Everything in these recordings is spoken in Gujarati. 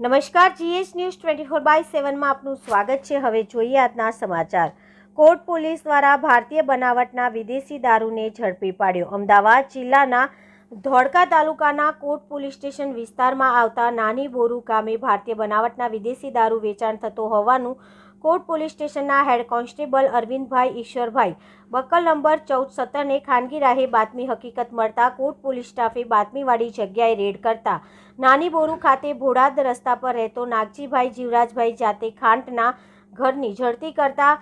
નમસ્કાર GS news twenty four by સેવનમાં આપનું સ્વાગત છે. હવે જોઈએ આજના સમાચાર. કોર્ટ પોલીસ દ્વારા ભારતીય બનાવટના વિદેશી દારૂને ઝડપી પાડ્યો. અમદાવાદ જિલ્લાના ધોળકા તાલુકાના કોર્ટ પોલીસ સ્ટેશન વિસ્તારમાં આવતા નાની બોરુ ગામે ભારતીય બનાવટના વિદેશી દારૂ વેચાણ થતો હોવાનું કોર્ટ પોલીસ સ્ટેશનના head constable Arvindbhai Ishwarbhai. Buckle number ચૌદ સત્તરને ખાનગી રાહે બાતમી હકીકત મળતા કોટ પોલીસ સ્ટાફે બાતમીવાળી જગ્યાએ રેડ કરતા. નાની બોરુ ખાતે ભોળાદ રસ્તા પર રહેતો નાગજીભાઈ જીવરાજભાઈ જાતે ખાંટના ઘરની ઝડતી કરતા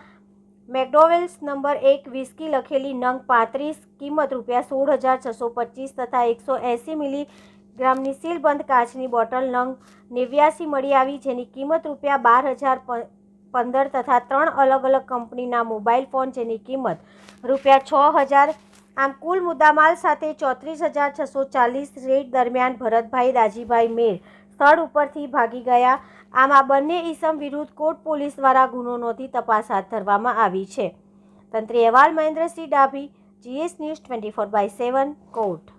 મેકડોવેલ્સ નંબર એક વિસ્કી લખેલી નંગ પાંત્રીસ, કિંમત રૂપિયા સોળ હજાર છસો પચીસ તથા એકસો એંસી મિલીગ્રામની સીલબંધ કાચની બોટલ નંગ નેવ્યાસી મળી આવી જેની કિંમત રૂપિયા બાર હજાર પંદર તથા ત્રણ અલગ અલગ કંપનીના મોબાઈલ ફોન જેની કિંમત રૂપિયા છ હજાર, આમ કુલ મુદ્દામાલ સાથે ચોત્રીસ હજાર છસો ચાલીસ રેડ દરમિયાન ભરતભાઈ રાજીભાઈ મેર સ્થળ ઉપરથી ભાગી ગયા. આમ આ બંને ઈસમ વિરુદ્ધ કોર્ટ પોલીસ દ્વારા ગુનો નોંધી તપાસ હાથ ધરવામાં આવી છે. તંત્રી અહેવાલ Mahendrasinh Dabhi, GS news twenty four by seven court